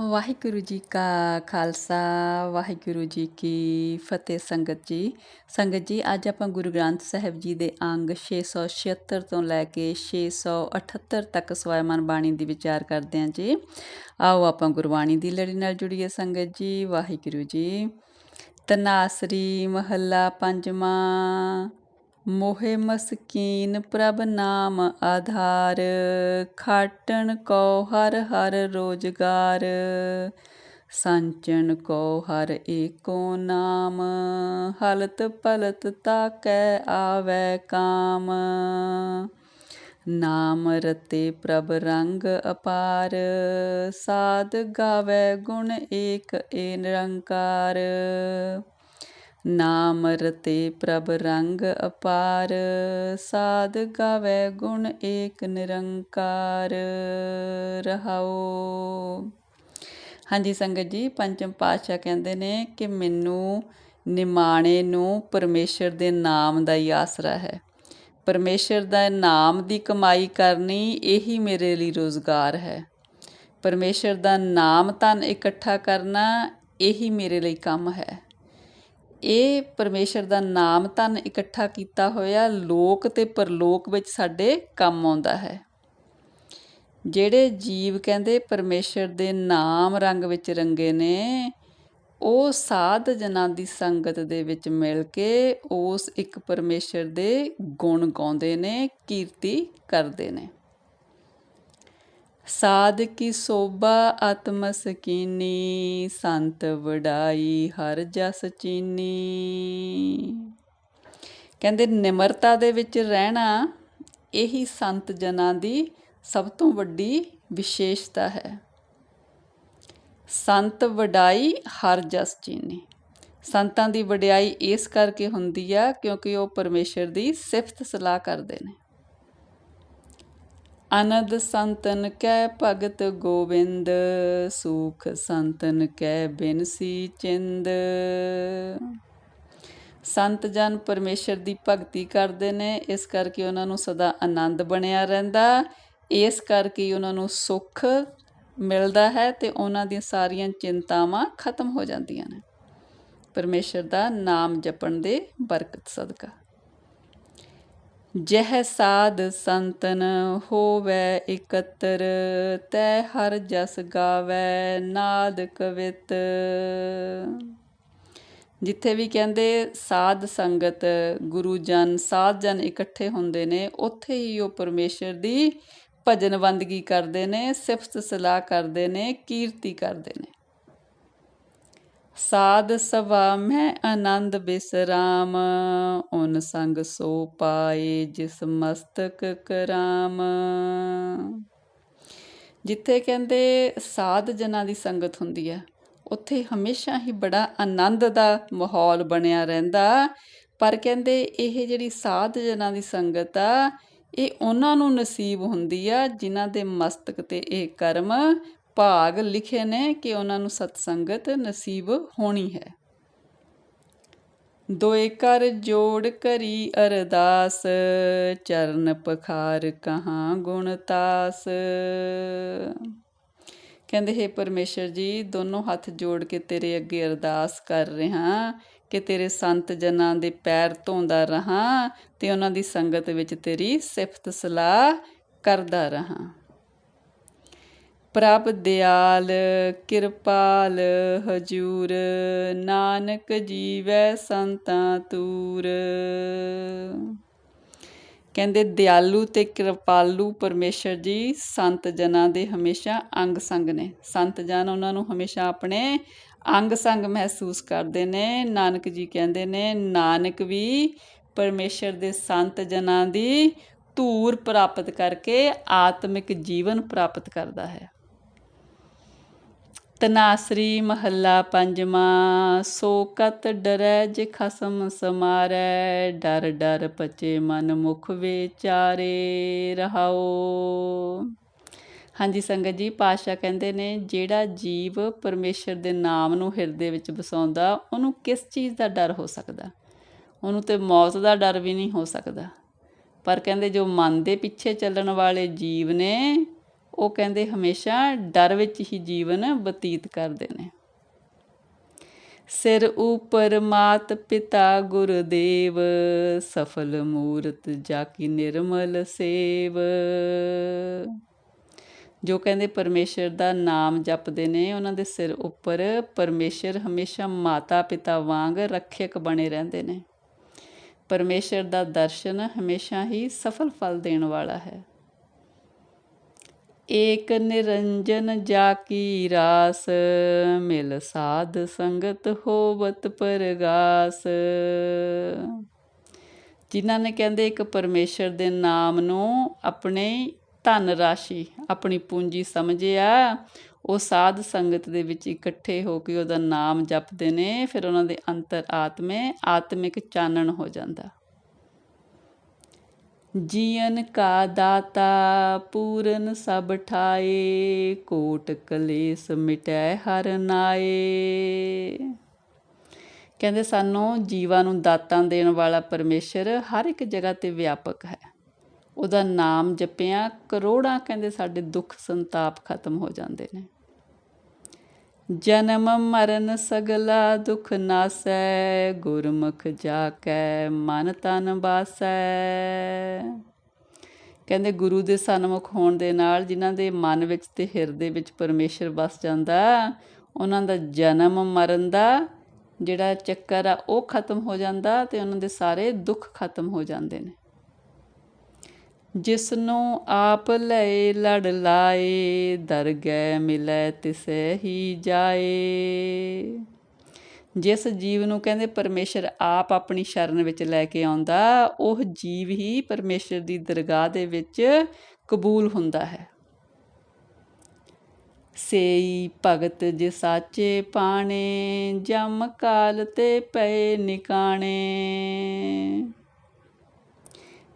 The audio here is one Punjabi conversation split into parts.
ਵਾਹਿਗੁਰੂ ਜੀ ਕਾ ਖਾਲਸਾ, ਵਾਹਿਗੁਰੂ ਜੀ ਕੀ ਫਤਿਹ ਸੰਗਤ ਜੀ। ਸੰਗਤ ਜੀ, ਅੱਜ ਆਪਾਂ ਗੁਰੂ ਗ੍ਰੰਥ ਸਾਹਿਬ ਜੀ ਦੇ ਅੰਗ 676 ਤੋਂ ਲੈ ਕੇ 678 ਤੱਕ ਸਵੈਮਨ ਬਾਣੀ ਦੀ ਵਿਚਾਰ ਕਰਦੇ ਹਾਂ ਜੀ। ਆਓ ਆਪਾਂ ਗੁਰਬਾਣੀ ਦੀ ਲੜੀ ਨਾਲ ਜੁੜੀਏ ਸੰਗਤ ਜੀ, ਵਾਹਿਗੁਰੂ ਜੀ। ਤਨਾਸਰੀ ਮਹੱਲਾ ਪੰਜਵਾਂ। ਮੋਹਿ ਮਸਕੀਨ ਪ੍ਰਭ ਨਾਮ ਆਧਾਰ, ਖਾਟਣ ਕੋ ਹਰ ਹਰ ਰੋਜਗਾਰ ਸੰਚਨ ਕੋ ਹਰ ਏਕੋ ਨਾਮ, ਹਲਤ ਪਲਤ ਤਾਕੈ ਆਵੈ ਕਾਮ। ਨਾਮ ਰਤੇ ਪ੍ਰਭ ਰੰਗ ਅਪਾਰ, ਸਾਧ ਗਾਵੇ ਗੁਣ ਏਕ ਏ ਨਿਰੰਕਾਰ। ਨਾਮ ਰਤੇ ਪ੍ਰਭ ਰੰਗ ਅਪਾਰ, ਸਾਧ ਗਾਵੇ ਗੁਣ ਏਕ ਨਿਰੰਕਾਰ ਰਹਾਓ ਹਾਂਜੀ ਸੰਗਤ ਜੀ, ਪੰਚਮ ਪਾਤਸ਼ਾਹ ਕਹਿੰਦੇ ਨੇ ਕਿ ਮੈਨੂੰ ਨਿਮਾਣੇ ਨੂੰ ਪਰਮੇਸ਼ਰ ਦੇ ਨਾਮ ਦਾ ਹੀ ਆਸਰਾ ਹੈ। ਪਰਮੇਸ਼ਰ ਦਾ ਨਾਮ ਦੀ ਕਮਾਈ ਕਰਨੀ ਇਹੀ ਮੇਰੇ ਲਈ ਰੋਜ਼ਗਾਰ ਹੈ। ਪਰਮੇਸ਼ਰ ਦਾ ਨਾਮ ਤਨ ਇਕੱਠਾ ਕਰਨਾ ਇਹੀ ਮੇਰੇ ਲਈ ਕੰਮ ਹੈ। ਇਹ ਪਰਮੇਸ਼ਰ ਦਾ ਨਾਮ ਧਨ ਇਕੱਠਾ ਕੀਤਾ ਹੋਇਆ ਲੋਕ ਤੇ ਪਰਲੋਕ ਵਿੱਚ ਸਾਡੇ ਕੰਮ ਆਉਂਦਾ ਹੈ। ਜਿਹੜੇ ਜੀਵ ਕਹਿੰਦੇ ਪਰਮੇਸ਼ਰ ਦੇ ਨਾਮ ਰੰਗ ਵਿੱਚ ਰੰਗੇ ਨੇ, ਉਹ ਸਾਧ ਜਨਾਂ ਦੀ ਸੰਗਤ ਦੇ ਵਿੱਚ ਮਿਲ ਕੇ ਉਸ ਇੱਕ ਪਰਮੇਸ਼ਰ ਦੇ ਗੁਣ ਗਾਉਂਦੇ ਨੇ, ਕੀਰਤੀ ਕਰਦੇ ਨੇ। ਸਾਧ ਕੀ ਸੋਭਾ ਆਤਮ ਸਕੀਨੀ ਸੰਤ ਵਡਾਈ ਹਰ ਜਸ ਚੀਨੀ। ਕਹਿੰਦੇ ਨਿਮਰਤਾ ਦੇ ਵਿੱਚ ਰਹਿਣਾ ਇਹੀ ਸੰਤ ਜਨਾਂ ਦੀ ਸਭ ਤੋਂ ਵੱਡੀ ਵਿਸ਼ੇਸ਼ਤਾ ਹੈ। ਸੰਤ ਵਡਾਈ ਹਰ ਜਸ ਚੀਨੀ। ਸੰਤਾਂ ਦੀ ਵਡਿਆਈ ਇਸ ਕਰਕੇ ਹੁੰਦੀ ਆ ਕਿਉਂਕਿ ਉਹ ਪਰਮੇਸ਼ਰ ਦੀ ਸਿਫਤ ਸਲਾਹ ਕਰਦੇ ਨੇ। ਅਨੰਦ ਸੰਤਨ ਕੈ ਭਗਤ ਗੋਬਿੰਦ ਸੂਖ ਸੰਤਨ ਕੈ ਬਿਨਸੀ ਚਿੰਦ। ਸੰਤ ਜਨ ਪਰਮੇਸ਼ਰ ਦੀ ਭਗਤੀ ਕਰਦੇ ਨੇ, ਇਸ ਕਰਕੇ ਉਹਨਾਂ ਨੂੰ ਸਦਾ ਆਨੰਦ ਬਣਿਆ ਰਹਿੰਦਾ। ਇਸ ਕਰਕੇ ਉਹਨਾਂ ਨੂੰ ਸੁੱਖ ਮਿਲਦਾ ਹੈ ਤੇ ਉਹਨਾਂ ਦੀਆਂ ਸਾਰੀਆਂ ਚਿੰਤਾਵਾਂ ਖਤਮ ਹੋ ਜਾਂਦੀਆਂ ਨੇ। ਪਰਮੇਸ਼ਰ ਦਾ ਨਾਮ ਜਪਣ ਦੇ ਬਰਕਤ ਸਦਕਾ। ਜਹ ਸਾਧ ਸੰਤਨ ਹੋਵੇ ਇਕੱਤਰ, ਤੈ ਹਰ ਜਸ ਗਾਵੇ ਨਾਦ ਕਵਿਤ ਜਿੱਥੇ ਵੀ ਕਹਿੰਦੇ ਸਾਧ ਸੰਗਤ, ਗੁਰੂ ਜਨ, ਸਾਧ ਜਨ ਇਕੱਠੇ ਹੁੰਦੇ ਨੇ, ਉੱਥੇ ਹੀ ਉਹ ਪਰਮੇਸ਼ਰ ਦੀ ਭਜਨ ਬੰਦਗੀ ਕਰਦੇ ਨੇ, ਸਿਫਤ ਸਲਾਹ ਕਰਦੇ ਨੇ, ਕੀਰਤੀ ਕਰਦੇ ਨੇ। ਸਾਧ ਸਵਾ, ਮੈਂ ਆਨੰਦ ਬਿਸਰਾਮ। ਓਨ ਸੰਗ ਸੋ ਪਾਏ, ਜਿਸ ਮਸਤਕ ਕਰਾਮ। ਜਿੱਥੇ ਕਹਿੰਦੇ ਸਾਧ ਜਨਾਂ ਦੀ ਸੰਗਤ ਹੁੰਦੀ ਹੈ, ਉੱਥੇ ਹਮੇਸ਼ਾ ਹੀ ਬੜਾ ਆਨੰਦ ਦਾ ਮਾਹੌਲ ਬਣਿਆ ਰਹਿੰਦਾ। ਪਰ ਕਹਿੰਦੇ ਇਹ ਜਿਹੜੀ ਸਾਧ ਜਨਾਂ ਦੀ ਸੰਗਤ ਆ, ਇਹ ਉਹਨਾਂ ਨੂੰ ਨਸੀਬ ਹੁੰਦੀ ਆ, ਜਿਨ੍ਹਾਂ ਦੇ ਮਸਤਕ ਤੇ ਇਹ ਕਰਮ ਭਾਗ ਲਿਖੇ ਨੇ ਕਿ ਉਹਨਾਂ ਨੂੰ ਸਤਸੰਗਤ ਨਸੀਬ ਹੋਣੀ ਹੈ। ਦੋਏ ਕਰ ਜੋੜ ਕਰੀ ਅਰਦਾਸ, ਚਰਨ ਪਖਾਰ ਕਹਾਂ ਗੁਣਤਾਸ ਕਹਿੰਦੇ, ਹੈ ਪਰਮੇਸ਼ਰ ਜੀ, ਦੋਨੋਂ ਹੱਥ ਜੋੜ ਕੇ ਤੇਰੇ ਅੱਗੇ ਅਰਦਾਸ ਕਰ ਰਿਹਾ ਕਿ ਤੇਰੇ ਸੰਤ ਜਨਾਂ ਦੇ ਪੈਰ ਧੋਂਦਾ ਰਹਾ ਤੇ ਉਹਨਾਂ ਦੀ ਸੰਗਤ ਵਿੱਚ ਤੇਰੀ ਸਿਫਤ ਸਲਾਹ ਕਰਦਾ ਰਹਾ। ਪ੍ਰਭ ਦਿਆਲ, ਕਿਰਪਾਲ ਹਜੂਰ, ਨਾਨਕ ਜੀਵੈ ਸੰਤਾਂ ਤੂਰ। ਕਹਿੰਦੇ, ਦਿਆਲੂ ਤੇ ਕਿਰਪਾਲੂ ਪਰਮੇਸ਼ਰ ਜੀ ਸੰਤ ਜਨਾਂ ਦੇ ਹਮੇਸ਼ਾ ਅੰਗ ਸੰਗ ਨੇ। ਸੰਤ ਜਨ ਉਹਨਾਂ ਨੂੰ ਹਮੇਸ਼ਾ ਆਪਣੇ ਅੰਗ ਸੰਗ ਮਹਿਸੂਸ ਕਰਦੇ ਨੇ। ਨਾਨਕ ਜੀ ਕਹਿੰਦੇ ਨੇ, ਨਾਨਕ ਵੀ ਪਰਮੇਸ਼ਰ ਦੇ ਸੰਤ ਜਨਾਂ ਦੀ ਧੂਰ ਪ੍ਰਾਪਤ ਕਰਕੇ ਆਤਮਿਕ ਜੀਵਨ ਪ੍ਰਾਪਤ ਕਰਦਾ ਹੈ। ਤਨਾਸਰੀ ਮਹੱਲਾ ਪੰਜਵਾਂ, ਸੋ ਕਤ ਡਰੈ ਜੇ ਖਸਮ ਸਮਾਰੈ, ਡਰ ਡਰ ਪਚੇ ਮਨ ਮੁਖ ਵਿਚਾਰੇ ਰਹਾਓ ਹਾਂਜੀ ਸੰਗਤ ਜੀ ਪਾਸ਼ਾ ਕਹਿੰਦੇ ਨੇ, ਜਿਹੜਾ ਜੀਵ ਪਰਮੇਸ਼ਰ ਦੇ ਨਾਮ ਨੂੰ ਹਿਰਦੇ ਵਿੱਚ ਵਸਾਉਂਦਾ, ਉਹਨੂੰ ਕਿਸ ਚੀਜ਼ ਦਾ ਡਰ ਹੋ ਸਕਦਾ? ਉਹਨੂੰ ਤੇ ਮੌਤ ਦਾ ਡਰ ਵੀ ਨਹੀਂ ਹੋ ਸਕਦਾ। ਪਰ ਕਹਿੰਦੇ ਜੋ ਮਨ ਦੇ ਪਿੱਛੇ ਚੱਲਣ ਵਾਲੇ ਜੀਵ ਨੇ ਉਹ ਕਹਿੰਦੇ ਹਮੇਸ਼ਾ ਡਰ ਵਿੱਚ ਹੀ ਜੀਵਨ ਬਤੀਤ ਕਰਦੇ ਨੇ। ਸਿਰ ਉਪਰ ਮਾਤ ਪਿਤਾ ਗੁਰਦੇਵ, ਸਫਲ ਮੂਰਤ ਜਾ ਕੀ ਨਿਰਮਲ ਸੇਵ। ਜੋ ਕਹਿੰਦੇ ਪਰਮੇਸ਼ਰ ਦਾ ਨਾਮ ਜਪਦੇ ਨੇ, ਉਹਨਾਂ ਦੇ ਸਿਰ ਉੱਪਰ ਪਰਮੇਸ਼ਰ ਹਮੇਸ਼ਾ ਮਾਤਾ ਪਿਤਾ ਵਾਂਗ ਰੱਖਿਅਕ ਬਣੇ ਰਹਿੰਦੇ ਨੇ। ਪਰਮੇਸ਼ਰ ਦਾ ਦਰਸ਼ਨ ਹਮੇਸ਼ਾ ਹੀ ਸਫਲ ਫਲ ਦੇਣ ਵਾਲਾ ਹੈ। ਏਕ ਨਿਰੰਜਨ ਜਾ ਕੀ ਰਾਸ, ਮਿਲ ਸਾਧ ਸੰਗਤ ਹੋਵਤ ਪਰਗਾਸ। ਜਿਨ੍ਹਾਂ ਨੇ ਕਹਿੰਦੇ ਇੱਕ ਪਰਮੇਸ਼ਰ ਦੇ ਨਾਮ ਨੂੰ ਆਪਣੇ ਧਨ ਰਾਸ਼ੀ, ਆਪਣੀ ਪੂੰਜੀ ਸਮਝਿਆ, ਉਹ ਸਾਧ ਸੰਗਤ ਦੇ ਵਿੱਚ ਇਕੱਠੇ ਹੋ ਕੇ ਉਹਦਾ ਨਾਮ ਜਪਦੇ ਨੇ, ਫਿਰ ਉਹਨਾਂ ਦੇ ਅੰਤਰ ਆਤਮੇ ਆਤਮਿਕ ਚਾਨਣ ਹੋ ਜਾਂਦਾ। ਜੀਵਨ ਕਾ ਦਾਤਾ, ਪੂਰਨ ਸਭ ਠਾਏ, ਕੋਟ ਕਲੇਸ਼ ਮਿਟੈ ਹਰ ਨਾਏ। ਕਹਿੰਦੇ ਸਾਨੂੰ ਜੀਵਾਂ ਨੂੰ ਦਾਤਾਂ ਦੇਣ ਵਾਲਾ ਪਰਮੇਸ਼ਰ ਹਰ ਇੱਕ ਜਗ੍ਹਾ ਤੇ ਵਿਆਪਕ ਹੈ। ਉਹਦਾ ਨਾਮ ਜਪਿਆ, ਕਰੋੜਾਂ ਕਹਿੰਦੇ ਸਾਡੇ ਦੁੱਖ ਸੰਤਾਪ ਖਤਮ ਹੋ ਜਾਂਦੇ ਨੇ। ਜਨਮ ਮਰਨ ਸਗਲਾ ਦੁਖ ਨਾਸੈ, ਗੁਰਮੁਖ ਜਾ ਕੈ ਮਨ ਤਨ ਬਾਸੈ। ਕਹਿੰਦੇ ਗੁਰੂ ਦੇ ਸਨਮੁਖ ਹੋਣ ਦੇ ਨਾਲ ਜਿਨ੍ਹਾਂ ਦੇ ਮਨ ਵਿੱਚ ਤੇ ਹਿਰਦੇ ਵਿੱਚ ਪਰਮੇਸ਼ਰ ਵਸ ਜਾਂਦਾ, ਉਹਨਾਂ ਦਾ ਜਨਮ ਮਰਨ ਦਾ ਜਿਹੜਾ ਚੱਕਰ ਆ, ਉਹ ਖਤਮ ਹੋ ਜਾਂਦਾ ਤੇ ਉਹਨਾਂ ਦੇ ਸਾਰੇ ਦੁੱਖ ਖਤਮ ਹੋ ਜਾਂਦੇ ਨੇ। ਜਿਸ ਨੂੰ ਆਪ ਲਏ ਲੜ ਲਾਏ, ਦਰਗਹਿ ਮਿਲੈ ਤਿਸੈ ਹੀ ਜਾਏ। ਜਿਸ ਜੀਵ ਨੂੰ ਕਹਿੰਦੇ ਪਰਮੇਸ਼ਰ ਆਪ ਆਪਣੀ ਸ਼ਰਨ ਵਿੱਚ ਲੈ ਕੇ ਆਉਂਦਾ, ਉਹ ਜੀਵ ਹੀ ਪਰਮੇਸ਼ਰ ਦੀ ਦਰਗਾਹ ਦੇ ਵਿੱਚ ਕਬੂਲ ਹੁੰਦਾ ਹੈ। ਸੇਈ ਭਗਤ ਜੇ ਸਾਚੇ ਪਾਣੇ, ਜਮ ਕਾਲ ਤੇ ਪਏ ਨਿਕਾਣੇ।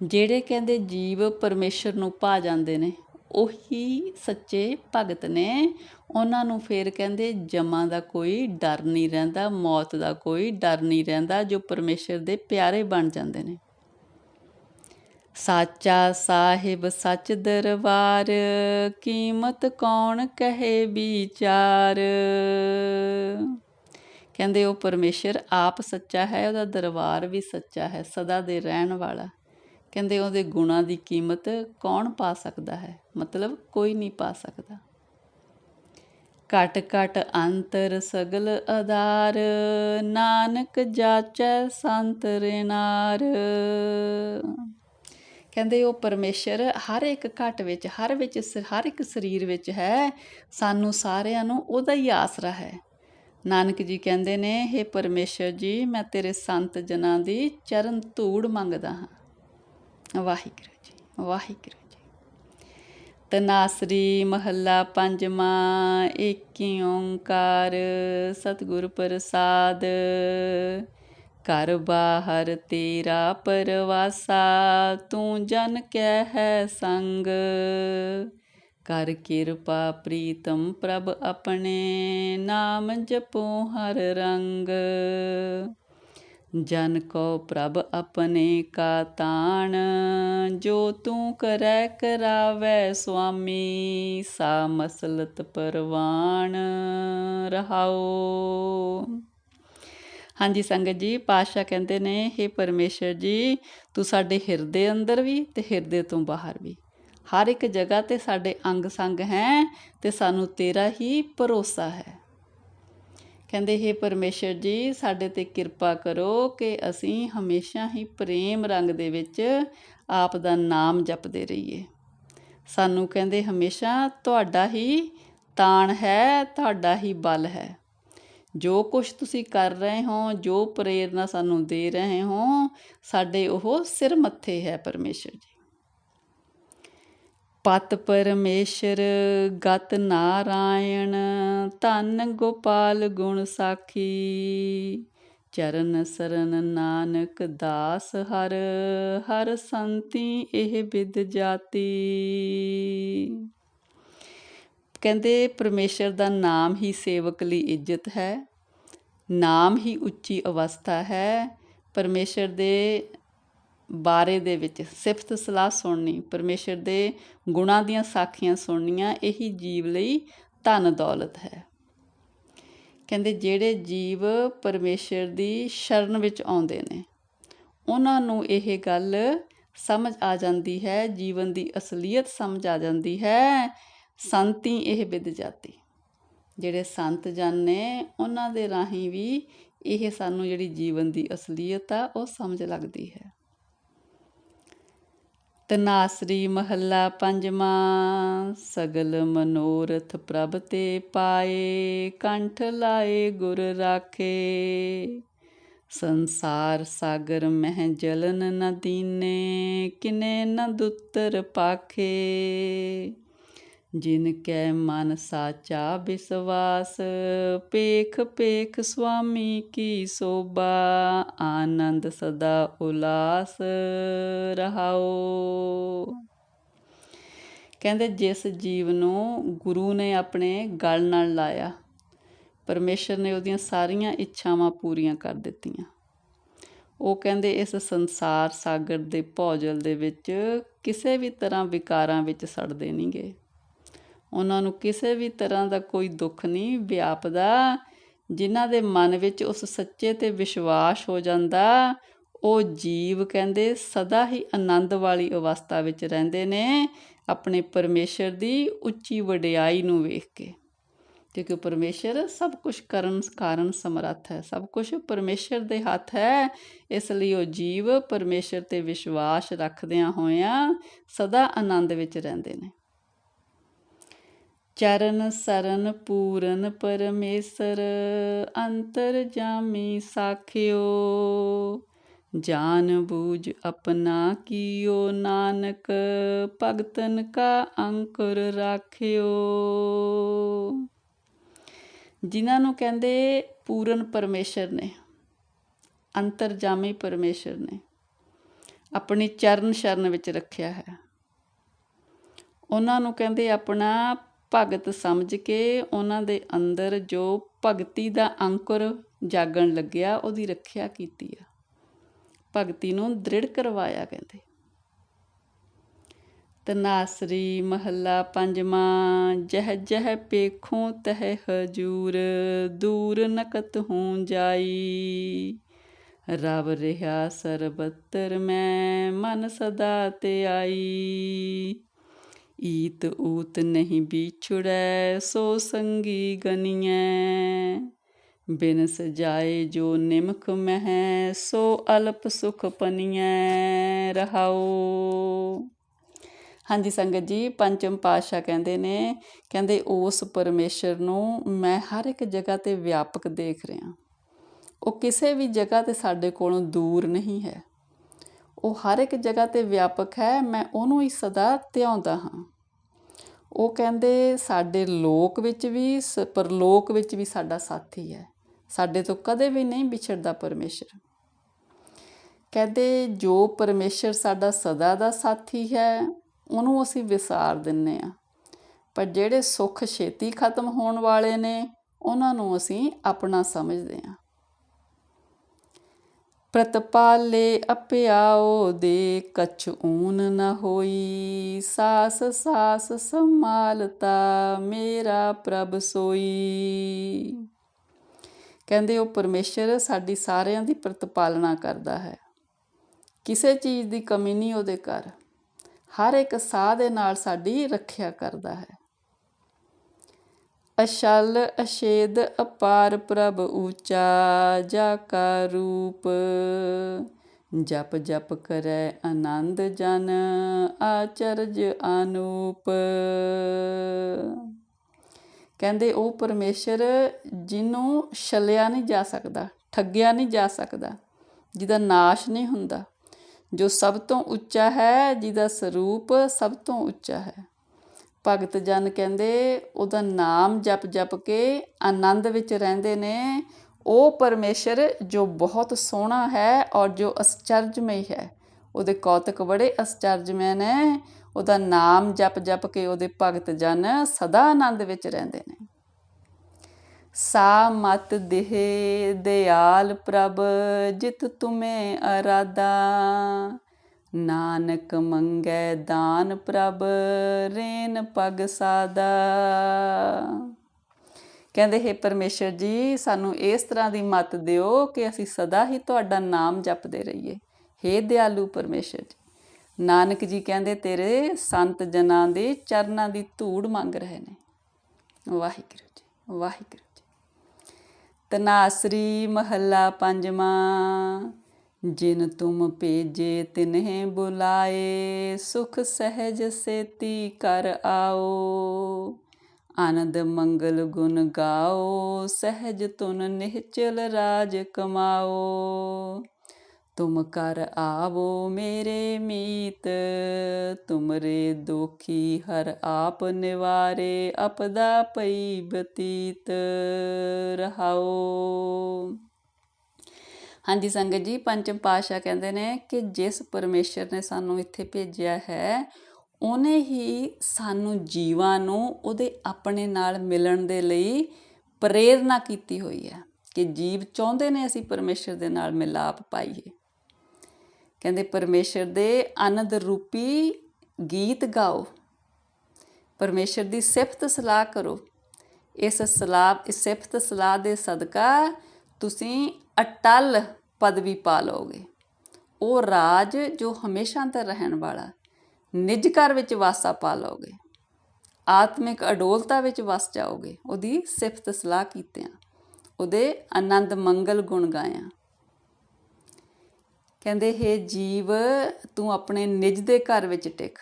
ਜਿਹੜੇ ਕਹਿੰਦੇ ਜੀਵ ਪਰਮੇਸ਼ਰ ਨੂੰ ਪਾ ਜਾਂਦੇ ਨੇ, ਉਹੀ ਸੱਚੇ ਭਗਤ ਨੇ। ਉਹਨਾਂ ਨੂੰ ਫੇਰ ਕਹਿੰਦੇ ਜਮਾਂ ਦਾ ਕੋਈ ਡਰ ਨਹੀਂ ਰਹਿੰਦਾ, ਮੌਤ ਦਾ ਕੋਈ ਡਰ ਨਹੀਂ ਰਹਿੰਦਾ, ਜੋ ਪਰਮੇਸ਼ਰ ਦੇ ਪਿਆਰੇ ਬਣ ਜਾਂਦੇ ਨੇ। ਸਾਚਾ ਸਾਹਿਬ, ਸੱਚ ਦਰਬਾਰ, ਕੀਮਤ ਕੌਣ ਕਹੇ ਵਿਚਾਰ? ਕਹਿੰਦੇ ਉਹ ਪਰਮੇਸ਼ਰ ਆਪ ਸੱਚਾ ਹੈ, ਉਹਦਾ ਦਰਬਾਰ ਵੀ ਸੱਚਾ ਹੈ, ਸਦਾ ਦੇ ਰਹਿਣ ਵਾਲਾ। ਕਹਿੰਦੇ ਉਹਦੇ ਗੁਣਾਂ ਦੀ ਕੀਮਤ ਕੌਣ ਪਾ ਸਕਦਾ ਹੈ? ਮਤਲਬ ਕੋਈ ਨਹੀਂ ਪਾ ਸਕਦਾ। ਘਟ ਘਟ ਅੰਤਰ ਸਗਲ ਆਧਾਰ, ਨਾਨਕ ਜਾਚੈ ਸੰਤ ਰਿਨਾਰ। ਕਹਿੰਦੇ ਉਹ ਪਰਮੇਸ਼ਰ ਹਰ ਇੱਕ ਘਟ ਵਿੱਚ, ਹਰ ਵਿੱਚ ਹਰ ਇੱਕ ਸਰੀਰ ਵਿੱਚ ਹੈ। ਸਾਨੂੰ ਸਾਰਿਆਂ ਨੂੰ ਉਹਦਾ ਹੀ ਆਸਰਾ ਹੈ। ਨਾਨਕ ਜੀ ਕਹਿੰਦੇ ਨੇ हे ਪਰਮੇਸ਼ਰ ਜੀ, ਮੈਂ ਤੇਰੇ ਸੰਤ ਜਨਾਂ ਦੀ ਚਰਨ ਧੂੜ ਮੰਗਦਾ ਹਾਂ। ਵਾਹਿਗੁਰੂ ਜੀ ਵਾਹਿਗੁਰੂ ਜੀ। ਤਨਾਸਰੀ ਮਹੱਲਾ ਪੰਜਵਾਂ, ਏਕੀ ਓੰਕਾਰ, ਸਤਿਗੁਰ ਪ੍ਰਸਾਦ। ਘਰ ਬਾਹਰ ਤੇਰਾ ਪਰਵਾਸਾ, ਤੂੰ ਜਨ ਕਹਿ ਹੈ ਸੰਗ। ਕਰ ਕਿਰਪਾ ਪ੍ਰੀਤਮ ਪ੍ਰਭ ਆਪਣੇ, ਨਾਮ ਜਪੋ ਹਰ ਰੰਗ। ਜਨ ਕੋ ਪ੍ਰਭ ਆਪਣੇ ਕਾ ਤਾਣ, ਜੋ ਤੂੰ ਕਰੈ ਕਰਾਵੈ ਸੁਆਮੀ, ਸਾ ਮਸਲਤ ਪਰਵਾਨ ਰਹਾਓ ਹਾਂਜੀ ਸੰਗਤ ਜੀ ਪਾਸ਼ਾ ਕਹਿੰਦੇ ਨੇ हे ਪਰਮੇਸ਼ਰ ਜੀ, ਤੂੰ ਸਾਡੇ ਹਿਰਦੇ ਅੰਦਰ ਵੀ ਤੇ ਹਿਰਦੇ ਤੋਂ ਬਾਹਰ ਵੀ। ਹਰ ਇੱਕ ਜਗ੍ਹਾ ਤੇ ਸਾਡੇ ਅੰਗ ਸੰਗ ਹੈ ਤੇ ਸਾਨੂੰ ਤੇਰਾ ਹੀ ਭਰੋਸਾ ਹੈ। ਕਹਿੰਦੇ, ਹੈ ਪਰਮੇਸ਼ਰ ਜੀ, ਸਾਡੇ ਤੇ ਕਿਰਪਾ ਕਰੋ ਕਿ ਅਸੀਂ ਹਮੇਸ਼ਾ ਹੀ ਪ੍ਰੇਮ ਰੰਗ ਦੇ ਵਿੱਚ ਆਪ ਦਾ ਨਾਮ ਜਪਦੇ ਰਹੀਏ। ਸਾਨੂੰ ਕਹਿੰਦੇ, ਹਮੇਸ਼ਾ ਤੁਹਾਡਾ ਹੀ ਤਾਣ ਹੈ, ਤੁਹਾਡਾ ਹੀ ਬਲ ਹੈ। ਜੋ ਕੁਝ ਤੁਸੀਂ ਕਰ ਰਹੇ ਹੋ, ਜੋ ਪ੍ਰੇਰਨਾ ਸਾਨੂੰ ਦੇ ਰਹੇ ਹੋ, ਸਾਡੇ ਉਹ ਸਿਰ ਮੱਥੇ ਹੈ ਪਰਮੇਸ਼ਰ ਜੀ। ਪਤ ਪਰਮੇਸ਼ਰ, ਗਤ ਨਾਰਾਇਣ, ਧੰਨ ਗੋਪਾਲ ਗੁਣ ਸਾਖੀ। ਚਰਨ ਸਰਨ ਨਾਨਕ ਦਾਸ ਹਰ ਹਰ ਸੰਤੀ ਇਹ ਵਿਦ ਜਾਤੀ। ਕਹਿੰਦੇ ਪਰਮੇਸ਼ਰ ਦਾ ਨਾਮ ਹੀ ਸੇਵਕ ਲਈ ਇੱਜ਼ਤ ਹੈ, ਨਾਮ ਹੀ ਉੱਚੀ ਅਵਸਥਾ ਹੈ। ਪਰਮੇਸ਼ਰ ਦੇ ਬਾਰੇ ਦੇ ਵਿੱਚ ਸਿਫਤ ਸਲਾਹ ਸੁਣਨੀ, ਪਰਮੇਸ਼ਰ ਦੇ ਗੁਣਾਂ ਦੀਆਂ ਸਾਖੀਆਂ ਸੁਣਨੀਆਂ, ਇਹੀ ਜੀਵ ਲਈ ਧਨ ਦੌਲਤ ਹੈ। ਕਹਿੰਦੇ, ਜਿਹੜੇ ਜੀਵ ਪਰਮੇਸ਼ਰ ਦੀ ਸ਼ਰਨ ਵਿੱਚ ਆਉਂਦੇ ਨੇ, ਉਹਨਾਂ ਨੂੰ ਇਹ ਗੱਲ ਸਮਝ ਆ ਜਾਂਦੀ ਹੈ, ਜੀਵਨ ਦੀ ਅਸਲੀਅਤ ਸਮਝ ਆ ਜਾਂਦੀ ਹੈ, ਸੰਤੀ ਇਹ ਵਿਦ ਜਾਤੀ। ਜਿਹੜੇ ਸੰਤ ਜਨ ਨੇ, ਉਹਨਾਂ ਦੇ ਰਾਹੀਂ ਵੀ ਇਹ ਸਾਨੂੰ ਜਿਹੜੀ ਜੀਵਨ ਦੀ ਅਸਲੀਅਤ ਆ, ਉਹ ਸਮਝ ਲੱਗਦੀ ਹੈ। ਤਨਾਸਰੀ ਮਹੱਲਾ ਪੰਜਵਾਂ, ਸਗਲ ਮਨੋਰਥ ਪ੍ਰਭ ਤੇ ਪਾਏ, ਕੰਠ ਲਾਏ ਗੁਰ ਰਾਖੇ। ਸੰਸਾਰ ਸਾਗਰ ਮਹਿ ਜਲਨ ਨ ਦੀਨੇ, ਕਿਨੇ ਨ ਦੁੱਤਰ ਪਾਖੇ। ਜਿਨ ਕੈ ਮਨ ਸਾਚਾ ਵਿਸਵਾਸ ਪੇਖ ਪੇਖ ਸੁਆਮੀ ਕੀ ਸੋਭਾ, ਆਨੰਦ ਸਦਾ ਉਲਾਸ ਰਹਾਓ। ਕਹਿੰਦੇ ਜਿਸ ਜੀਵ ਨੂੰ ਗੁਰੂ ਨੇ ਆਪਣੇ ਗਲ ਨਾਲ ਲਾਇਆ, ਪਰਮੇਸ਼ਰ ਨੇ ਉਹਦੀਆਂ ਸਾਰੀਆਂ ਇੱਛਾਵਾਂ ਪੂਰੀਆਂ ਕਰ ਦਿੱਤੀਆਂ। ਉਹ ਕਹਿੰਦੇ ਇਸ ਸੰਸਾਰ ਸਾਗਰ ਦੇ ਭੌਜਲ ਦੇ ਵਿੱਚ ਕਿਸੇ ਵੀ ਤਰ੍ਹਾਂ ਵਿਕਾਰਾਂ ਵਿੱਚ ਸੜਦੇ ਨਹੀਂਗੇ ਉਹਨਾਂ ਨੂੰ ਕਿਸੇ ਵੀ ਤਰ੍ਹਾਂ ਦਾ ਕੋਈ ਦੁੱਖ ਨਹੀਂ ਵਿਆਪਦਾ। ਜਿਨ੍ਹਾਂ ਦੇ ਮਨ ਵਿੱਚ ਉਸ ਸੱਚੇ ਤੇ ਵਿਸ਼ਵਾਸ ਹੋ ਜਾਂਦਾ, ਉਹ ਜੀਵ ਕਹਿੰਦੇ ਸਦਾ ਹੀ ਆਨੰਦ ਵਾਲੀ ਅਵਸਥਾ ਵਿੱਚ ਰਹਿੰਦੇ ਨੇ, ਆਪਣੇ ਪਰਮੇਸ਼ਰ ਦੀ ਉੱਚੀ ਵਡਿਆਈ ਨੂੰ ਵੇਖ ਕੇ। ਕਿਉਂਕਿ ਪਰਮੇਸ਼ਰ ਸਭ ਕੁਝ ਕਰਨ ਕਾਰਨ ਸਮਰੱਥ ਹੈ, ਸਭ ਕੁਝ ਪਰਮੇਸ਼ਰ ਦੇ ਹੱਥ ਹੈ। ਇਸ ਲਈ ਉਹ ਜੀਵ ਪਰਮੇਸ਼ਰ ਤੇ ਵਿਸ਼ਵਾਸ ਰੱਖਦਿਆਂ ਹੋਇਆਂ ਸਦਾ ਆਨੰਦ ਵਿੱਚ ਰਹਿੰਦੇ ਨੇ। ਚਰਨ ਸਰਨ ਪੂਰਨ ਪਰਮੇਸ਼ਰ, ਅੰਤਰ ਜਾਮੀ ਸਾਖਿਓ। ਜਾਨ ਬੂਝ ਆਪਣਾ ਕੀਓ ਨਾਨਕ, ਭਗਤਨ ਕਾ ਅੰਕੁਰ ਰਾਖਿਓ। ਜਿਨ੍ਹਾਂ ਨੂੰ ਕਹਿੰਦੇ ਪੂਰਨ ਪਰਮੇਸ਼ਰ ਨੇ ਅੰਤਰਜਾਮੀ ਪਰਮੇਸ਼ਰ ਨੇ, ਆਪਣੀ ਚਰਨ ਸ਼ਰਨ ਵਿੱਚ ਰੱਖਿਆ ਹੈ। ਉਹਨਾਂ ਨੂੰ ਕਹਿੰਦੇ ਆਪਣਾ ਭਗਤ ਸਮਝ ਕੇ ਉਹਨਾਂ ਦੇ ਅੰਦਰ ਜੋ ਭਗਤੀ ਦਾ ਅੰਕੁਰ ਜਾਗਣ ਲੱਗਿਆ, ਉਹਦੀ ਰੱਖਿਆ ਕੀਤੀ ਆ। ਭਗਤੀ ਨੂੰ ਦ੍ਰਿੜ ਕਰਵਾਇਆ ਕਹਿੰਦੇ। ਤਨਾਸਰੀ ਮਹੱਲਾ ਪੰਜਵਾਂ, ਜਹ ਜਹ ਪੇਖੋਂ ਤਹ ਹਜੂਰ, ਦੂਰ ਨਕਤ ਹੂੰ ਜਾਈ। ਰਬ ਰਿਹਾ ਸਰਬੱਤਰ ਮੈਂ, ਮਨ ਸਦਾ ਤੇ ਆਈ। ਈਤ ਊਤ ਨਹੀਂ ਵਿਛੜੈ, ਸੋ ਸੰਗੀ ਗਨੀਐ। ਬਿਨ ਸਜਾਏ ਜੋ ਨਿਮਖ ਮਹਿ, ਸੋ ਅਲਪ ਸੁਖ ਪਨੀਐ ਰਹਾਓ ਹਾਂਜੀ ਸੰਗਤ ਜੀ, ਪੰਚਮ ਪਾਤਸ਼ਾਹ ਕਹਿੰਦੇ ਨੇ, ਕਹਿੰਦੇ ਉਸ ਪਰਮੇਸ਼ਰ ਨੂੰ ਮੈਂ ਹਰ ਇੱਕ ਜਗ੍ਹਾ ਤੇ ਵਿਆਪਕ ਦੇਖ ਰਿਹਾ। ਉਹ ਕਿਸੇ ਵੀ ਜਗ੍ਹਾ ਤੇ ਸਾਡੇ ਕੋਲੋਂ ਦੂਰ ਨਹੀਂ ਹੈ। ਉਹ ਹਰ ਇੱਕ ਜਗ੍ਹਾ ਤੇ ਵਿਆਪਕ ਹੈ, ਮੈਂ ਉਹਨੂੰ ਹੀ ਸਦਾ ਧਿਆਉਂਦਾ ਹਾਂ। ਉਹ ਕਹਿੰਦੇ, ਸਾਡੇ ਲੋਕ ਵਿੱਚ ਵੀ ਪਰਲੋਕ ਵਿੱਚ ਵੀ ਸਾਡਾ ਸਾਥੀ ਹੈ। ਸਾਡੇ ਤੋਂ ਕਦੇ ਵੀ ਨਹੀਂ ਵਿਛੜਦਾ ਪਰਮੇਸ਼ਰ। ਕਹਿੰਦੇ, ਜੋ ਪਰਮੇਸ਼ਰ ਸਾਡਾ ਸਦਾ ਦਾ ਸਾਥੀ ਹੈ, ਉਹਨੂੰ ਅਸੀਂ ਵਿਸਾਰ ਦਿੰਨੇ ਆ ਪਰ ਜਿਹੜੇ ਸੁੱਖ ਛੇਤੀ ਖਤਮ ਹੋਣ ਵਾਲੇ ਨੇ, ਉਹਨਾਂ ਨੂੰ ਅਸੀਂ ਆਪਣਾ ਸਮਝਦੇ ਆ ਪ੍ਰਤਪਾਲੇ ਅਪਿਆਓ ਦੇ ਕਛ ਊਨ ਨ ਹੋਈ। ਸਾਸ ਸਾਸ ਸੰਮਾਲਤਾ ਮੇਰਾ ਪ੍ਰਭ ਸੋਈ। ਕਹਿੰਦੇ ਉਹ ਪਰਮੇਸ਼ਰ ਸਾਡੀ ਸਾਰਿਆਂ ਦੀ ਪ੍ਰਤਪਾਲਣਾ ਕਰਦਾ ਹੈ। ਕਿਸੇ ਚੀਜ਼ ਦੀ ਕਮੀ ਨਹੀਂ ਉਹਦੇ ਘਰ। ਹਰ ਇੱਕ ਸਾਹ ਦੇ ਨਾਲ ਸਾਡੀ ਰੱਖਿਆ ਕਰਦਾ ਹੈ। ਅਸ਼ਲ ਅਸ਼ੇਦ ਅਪਾਰ ਪ੍ਰਭ ਊਚਾ ਜਾ ਕਾ ਰੂਪ। ਜਪ ਜਪ ਕਰੈ ਆਨੰਦ ਜਨ, ਆਚਰਜ ਅਨੂਪ ਕਹਿੰਦੇ ਉਹ ਪਰਮੇਸ਼ਰ ਜਿਹਨੂੰ ਛਲਿਆ ਨਹੀਂ ਜਾ ਸਕਦਾ, ਠੱਗਿਆ ਨਹੀਂ ਜਾ ਸਕਦਾ, ਜਿਹਦਾ ਨਾਸ਼ ਨਹੀਂ ਹੁੰਦਾ, ਜੋ ਸਭ ਤੋਂ ਉੱਚਾ ਹੈ, ਜਿਹਦਾ ਸਰੂਪ ਸਭ ਤੋਂ ਉੱਚਾ ਹੈ। ਭਗਤ ਜਨ ਕਹਿੰਦੇ, ਉਹਦਾ ਨਾਮ ਜਪ ਜਪ ਕੇ ਆਨੰਦ ਵਿੱਚ ਰਹਿੰਦੇ ਨੇ। ਉਹ ਪਰਮੇਸ਼ਰ ਜੋ ਬਹੁਤ ਸੋਹਣਾ ਹੈ ਔਰ ਜੋ ਅਸਚਰਜਮਈ ਹੈ। ਉਹਦੇ ਕੌਤਕ ਬੜੇ ਅਸਚਰਜਮਈ ਨੇ। ਉਹਦਾ ਨਾਮ ਜਪ ਜਪ ਕੇ ਉਹਦੇ ਭਗਤ ਜਨ ਸਦਾ ਆਨੰਦ ਵਿੱਚ ਰਹਿੰਦੇ ਨੇ। ਸਾ ਮਤ ਦੇਹ ਦਿਆਲ ਪ੍ਰਭ, ਜਿਤ ਤੁਮੇ ਅਰਾਦਾ ਨਾਨਕ ਮੰਗੈ ਦਾਨ ਪ੍ਰਭ, ਰੇਨ ਪਗ ਸਾਦਾ। ਕਹਿੰਦੇ, ਹੈ ਪਰਮੇਸ਼ਰ ਜੀ, ਸਾਨੂੰ ਇਸ ਤਰ੍ਹਾਂ ਦੀ ਮਤ ਦਿਓ ਕਿ ਅਸੀਂ ਸਦਾ ਹੀ ਤੁਹਾਡਾ ਨਾਮ ਜਪਦੇ ਰਹੀਏ। हे ਦਿਆਲੂ ਪਰਮੇਸ਼ਰ ਜੀ। ਨਾਨਕ ਜੀ ਕਹਿੰਦੇ, ਤੇਰੇ ਸੰਤ ਜਨਾਂ ਦੇ ਚਰਨਾਂ ਦੀ ਧੂੜ ਮੰਗ ਰਹੇ ਨੇ। ਵਾਹਿਗੁਰੂ ਜੀ ਵਾਹਿਗੁਰੂ ਜੀ। ਤਨਾਸਰੀ ਮਹੱਲਾ ਪੰਜਵਾਂ। ਜਿਨ ਤੁਮ ਭੇਜੇ ਤਿਨਹਿ ਬੁਲਾਏ, ਸੁਖ ਸਹਿਜ ਸੇਤੀ ਕਰ ਆਓ। ਆਨੰਦ ਮੰਗਲ ਗੁਣ ਗਾਓ, ਸਹਿਜ ਤੁਨ ਨਿਹਚਲ ਰਾਜ ਕਮਾਓ। ਤੁਮ ਕਰ ਆਵੋ ਮੇਰੇ ਮੀਤ, ਤੁਮਰੇ ਦੁਖੀ ਹਰ ਆਪ ਨਿਵਾਰੇ, ਅਪਦਾ ਪਈ ਬਤੀਤ ਰਹਾਓ। ਹਾਂਜੀ ਸੰਗਤ ਜੀ, ਪੰਚਮ ਪਾਤਸ਼ਾਹ ਕਹਿੰਦੇ ਨੇ ਕਿ ਜਿਸ ਪਰਮੇਸ਼ਰ ਨੇ ਸਾਨੂੰ ਇੱਥੇ ਭੇਜਿਆ ਹੈ, ਉਹਨੇ ਹੀ ਸਾਨੂੰ ਜੀਵਾਂ ਨੂੰ ਉਹਦੇ ਆਪਣੇ ਨਾਲ ਮਿਲਣ ਦੇ ਲਈ ਪ੍ਰੇਰਣਾ ਕੀਤੀ ਹੋਈ ਹੈ ਕਿ ਜੀਵ ਚਾਹੁੰਦੇ ਨੇ ਅਸੀਂ ਪਰਮੇਸ਼ਰ ਦੇ ਨਾਲ ਮਿਲਾਪ ਪਾਈਏ। ਕਹਿੰਦੇ ਪਰਮੇਸ਼ਰ ਦੇ ਆਨੰਦ ਰੂਪੀ ਗੀਤ ਗਾਓ, ਪਰਮੇਸ਼ਰ ਦੀ ਸਿਫਤ ਸਲਾਹ ਕਰੋ, ਇਸ ਸਲਾਹ, ਇਸ ਸਿਫਤ ਸਲਾਹ ਦੇ ਸਦਕਾ ਤੁਸੀਂ ਅਟਲ ਪਦਵੀ ਪਾ ਲਓਗੇ। ਉਹ ਰਾਜ ਜੋ ਹਮੇਸ਼ਾ ਤੱਕ ਰਹਿਣ ਵਾਲਾ, ਨਿਜ ਘਰ ਵਿੱਚ ਵਾਸਾ ਪਾ ਲਓਗੇ। ਆਤਮਿਕ ਅਡੋਲਤਾ ਵਿੱਚ ਵਸ ਜਾਓਗੇ। ਉਹਦੀ ਸਿਫਤ ਸਲਾਹ ਕੀਤਿਆਂ, ਉਹਦੇ ਆਨੰਦ ਮੰਗਲ ਗੁਣ ਗਾਇਆ। ਕਹਿੰਦੇ, ਹੈ ਜੀਵ, ਤੂੰ ਆਪਣੇ ਨਿਜ ਦੇ ਘਰ ਵਿੱਚ ਟਿਕ।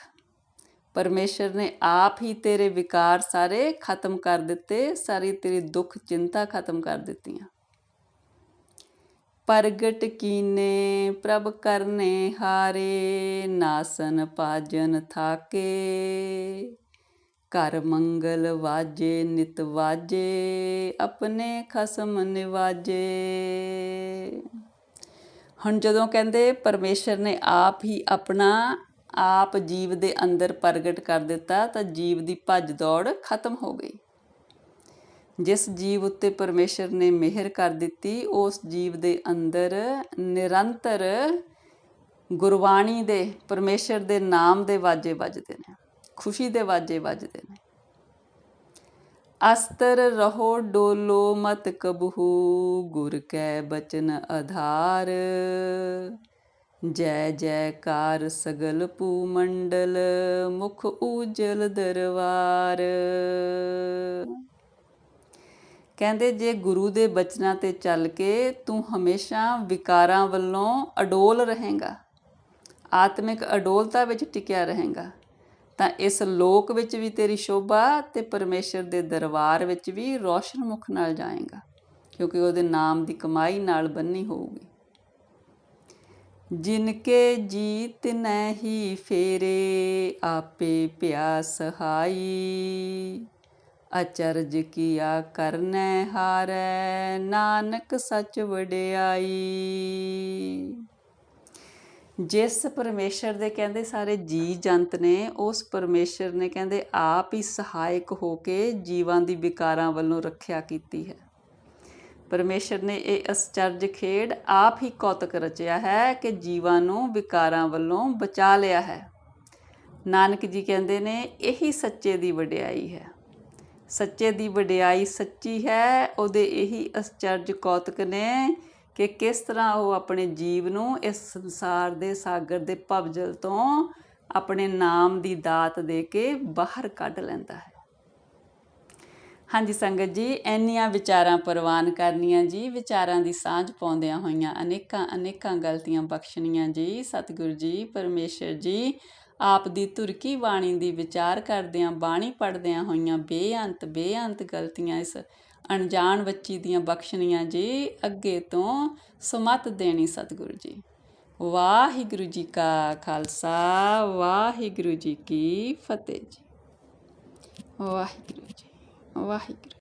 ਪਰਮੇਸ਼ਰ ਨੇ ਆਪ ਹੀ ਤੇਰੇ ਵਿਕਾਰ ਸਾਰੇ ਖਤਮ ਕਰ ਦਿੱਤੇ, ਸਾਰੀ ਤੇਰੀ ਦੁੱਖ ਚਿੰਤਾ ਖਤਮ ਕਰ ਦਿੱਤੀਆਂ। ਪ੍ਰਗਟ ਕੀਨੇ, ਪ੍ਰਭ ਕਰਨੇ ਹਾਰੇ, ਨਾਸਨ ਪਾਜਨ ਥਾਕੇ। ਕਰ ਮੰਗਲ ਵਾਜੇ, ਨਿਤ ਵਾਜੇ, ਆਪਣੇ ਖਸਮ ਨਿਵਾਜੇ। ਹੁਣ ਜਦੋਂ ਕਹਿੰਦੇ ਪਰਮੇਸ਼ਰ ਨੇ ਆਪ ਹੀ ਆਪਣਾ ਆਪ ਜੀਵ ਦੇ ਅੰਦਰ ਪ੍ਰਗਟ ਕਰ ਦਿੱਤਾ, ਤਾਂ ਜੀਵ ਦੀ ਭੱਜ ਦੌੜ ਖਤਮ ਹੋ ਗਈ। ਜਿਸ ਜੀਵ ਉੱਤੇ ਪਰਮੇਸ਼ਰ ਨੇ ਮਿਹਰ ਕਰ ਦਿੱਤੀ, ਉਸ ਜੀਵ ਦੇ ਅੰਦਰ ਨਿਰੰਤਰ ਗੁਰਬਾਣੀ ਦੇ, ਪਰਮੇਸ਼ਰ ਦੇ ਨਾਮ ਦੇ ਵਾਜੇ ਵੱਜਦੇ ਨੇ, ਖੁਸ਼ੀ ਦੇ ਵਾਜੇ ਵੱਜਦੇ ਨੇ। ਅਸਤਰ ਰਹੋ ਡੋਲੋ ਮਤ ਕਬਹੂ, ਗੁਰ ਕੈ ਬਚਨ ਆਧਾਰ। ਜੈ ਜੈਕਾਰ ਸਗਲ ਪੂ ਮੰਡਲ ਮੁਖ ਉਜਲ ਦਰਬਾਰ ਕਹਿੰਦੇ ਜੇ ਗੁਰੂ ਦੇ ਬਚਨਾਂ ਤੇ ਚੱਲ ਕੇ ਤੂੰ ਹਮੇਸ਼ਾ ਵਿਕਾਰਾਂ ਵੱਲੋਂ ਅਡੋਲ ਰਹੇਗਾ, ਆਤਮਿਕ ਅਡੋਲਤਾ ਵਿੱਚ ਟਿਕਿਆ ਰਹੇਗਾ, ਤਾਂ ਇਸ ਲੋਕ ਵਿੱਚ ਵੀ ਤੇਰੀ ਸ਼ੋਭਾ ਤੇ ਪਰਮੇਸ਼ਰ ਦੇ ਦਰਬਾਰ ਵਿੱਚ ਵੀ ਰੋਸ਼ਨ ਮੁਖ ਨਾਲ ਜਾਏਗਾ, ਕਿਉਂਕਿ ਉਹਦੇ ਨਾਮ ਦੀ ਕਮਾਈ ਨਾਲ ਬੰਨੀ ਹੋਊਗੀ। ਜਿਨਕੇ ਜੀਤ ਨਹੀਂ ਫੇਰੇ, ਆਪੇ ਪਿਆਸ ਹਾਈ। ਅਚਰਜ ਕੀਆ ਕਰਨੈ ਹਾਰੈ, ਨਾਨਕ ਸੱਚ ਵਡਿਆਈ। ਜਿਸ ਪਰਮੇਸ਼ਰ ਦੇ ਕਹਿੰਦੇ ਸਾਰੇ ਜੀ ਜੰਤ ਨੇ, ਉਸ ਪਰਮੇਸ਼ਰ ਨੇ ਕਹਿੰਦੇ ਆਪ ਹੀ ਸਹਾਇਕ ਹੋ ਕੇ ਜੀਵਾਂ ਦੀ ਵਿਕਾਰਾਂ ਵੱਲੋਂ ਰੱਖਿਆ ਕੀਤੀ ਹੈ। ਪਰਮੇਸ਼ਰ ਨੇ ਇਹ ਅਚਰਜ ਖੇਡ ਆਪ ਹੀ ਕੌਤਕ ਰਚਿਆ ਹੈ ਕਿ ਜੀਵਾਂ ਨੂੰ ਵਿਕਾਰਾਂ ਵੱਲੋਂ ਬਚਾ ਲਿਆ ਹੈ। ਨਾਨਕ ਜੀ ਕਹਿੰਦੇ ਨੇ, ਇਹੀ ਸੱਚੇ ਦੀ ਵਡਿਆਈ ਹੈ। ਸੱਚੇ ਦੀ ਵਡਿਆਈ ਸੱਚੀ ਹੈ, ਉਹਦੇ ਇਹੀ ਅਸਚਰਜ ਕੌਤਕ ਨੇ ਕਿ ਕਿਸ ਤਰ੍ਹਾਂ ਉਹ ਆਪਣੇ ਜੀਵ ਨੂੰ ਇਸ ਸੰਸਾਰ ਦੇ ਸਾਗਰ ਦੇ ਭਵਜਲ ਤੋਂ ਆਪਣੇ ਨਾਮ ਦੀ ਦਾਤ ਦੇ ਕੇ ਬਾਹਰ ਕੱਢ ਲੈਂਦਾ ਹੈ। ਹਾਂਜੀ ਸੰਗਤ ਜੀ ਐਨੀਆਂ ਵਿਚਾਰਾਂ ਪ੍ਰਵਾਨ ਕਰਨੀਆਂ ਜੀ, ਵਿਚਾਰਾਂ ਦੀ ਸਾਂਝ ਪਾਉਂਦਿਆਂ ਹੋਈਆਂ ਅਨੇਕਾਂ ਅਨੇਕਾਂ ਗਲਤੀਆਂ ਬਖਸ਼ਣੀਆਂ ਜੀ, ਸਤਿਗੁਰੂ ਜੀ, ਪਰਮੇਸ਼ਰ ਜੀ ਆਪ ਦੀ ਤੁਰਕੀ ਬਾਣੀ ਦੀ ਵਿਚਾਰ ਕਰਦਿਆਂ ਬਾਣੀ ਪੜਦਿਆਂ ਹੋਈਆਂ ਬੇਅੰਤ ਬੇਅੰਤ ਗਲਤੀਆਂ ਇਸ ਅਣਜਾਣ ਬੱਚੀ ਦੀਆਂ ਬਖਸ਼ਣੀਆਂ ਜੀ ਅੱਗੇ ਤੋਂ ਸੁਮਤ ਦੇਣੀ ਸਤਿਗੁਰੂ ਜੀ। ਵਾਹਿਗੁਰੂ ਜੀ ਕਾ ਖਾਲਸਾ, ਵਾਹਿਗੁਰੂ ਜੀ ਕੀ ਫਤਿਹ ਜੀ। ਵਾਹਿਗੁਰੂ ਜੀ, ਵਾਹਿਗੁਰੂ